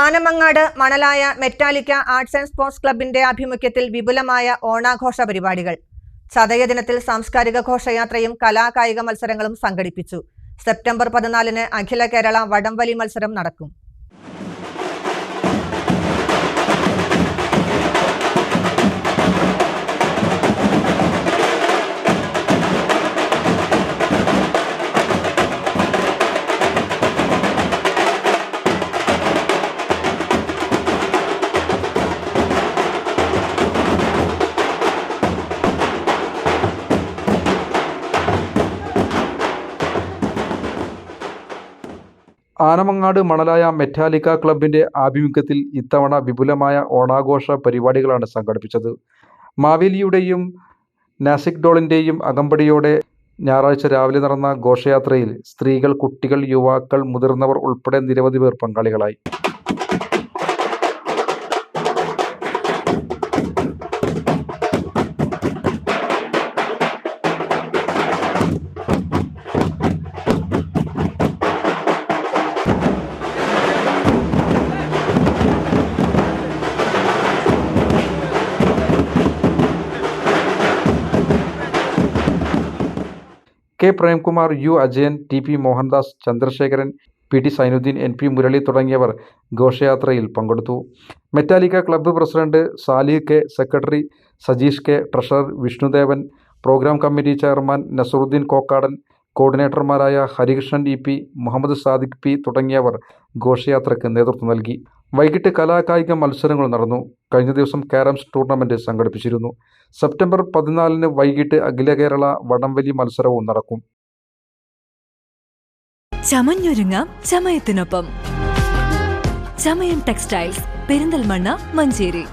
Anamangad Manalaya Metallica arts and sports ക്ലബിന്റെ ആഭിമുഖ്യത്തിൽ വിപുലമായ ഓണാഘോഷ പരിപാടികൾ. ചതയ ദിനത്തിൽ സാംസ്കാരിക ഘോഷയാത്രയും കലാകായിക മത്സരങ്ങളും സംഘടിപ്പിച്ചു. സെപ്റ്റംബർ പതിനാലിന് അഖില കേരള വടംവലി മത്സരം നടക്കും. ആനമങ്ങാട് മണലായ മെറ്റാലിക്ക ക്ലബിന്റെ ആഭിമുഖ്യത്തിൽ ഇത്തവണ വിപുലമായ ഓണാഘോഷ പരിപാടികളാണ് സംഘടിപ്പിച്ചത്. മാവേലിയുടെയും നാസിക് ഡോളിന്റെയും അകമ്പടിയോടെ ഞായറാഴ്ച രാവിലെ നടന്ന ഘോഷയാത്രയിൽ സ്ത്രീകൾ കുട്ടികൾ യുവാക്കൾ മുതിർന്നവർ ഉൾപ്പെടെ നിരവധി പേർ പങ്കാളികളായി. K Premkumar U Ajayan T P Mohandas Chandrasekharan P T Sainuddin N P Murali തുടങ്ങിയവർ ഘോഷയാത്രയിൽ പങ്കെടുത്തു. Metallica club president Salih K secretary Sajeesh K treasurer Vishnudevan programme committee chairman Nasaruddin Kokkadan കോർഡിനേറ്റർമാരായ Harikrishnan E P Muhammad Sadiq P തുടങ്ങിയവർ ഘോഷയാത്രയ്ക്ക് നേതൃത്വം നൽകി. വൈകിട്ട് കലാകായിക മത്സരങ്ങൾ നടന്നു. കഴിഞ്ഞ ദിവസം കാരംസ് ടൂർണമെന്റ് സംഘടിപ്പിച്ചിരുന്നു. സെപ്റ്റംബർ പതിനാലിന് വൈകിട്ട് അഖില കേരള വടംവലി മത്സരവും നടക്കും. ചമഞ്ഞൊരുങ്ങാം ചമയത്തിനൊപ്പം. ചമയം ടെക്സ്റ്റൈൽസ് പെരിന്തൽമണ്ണ മഞ്ചേരി.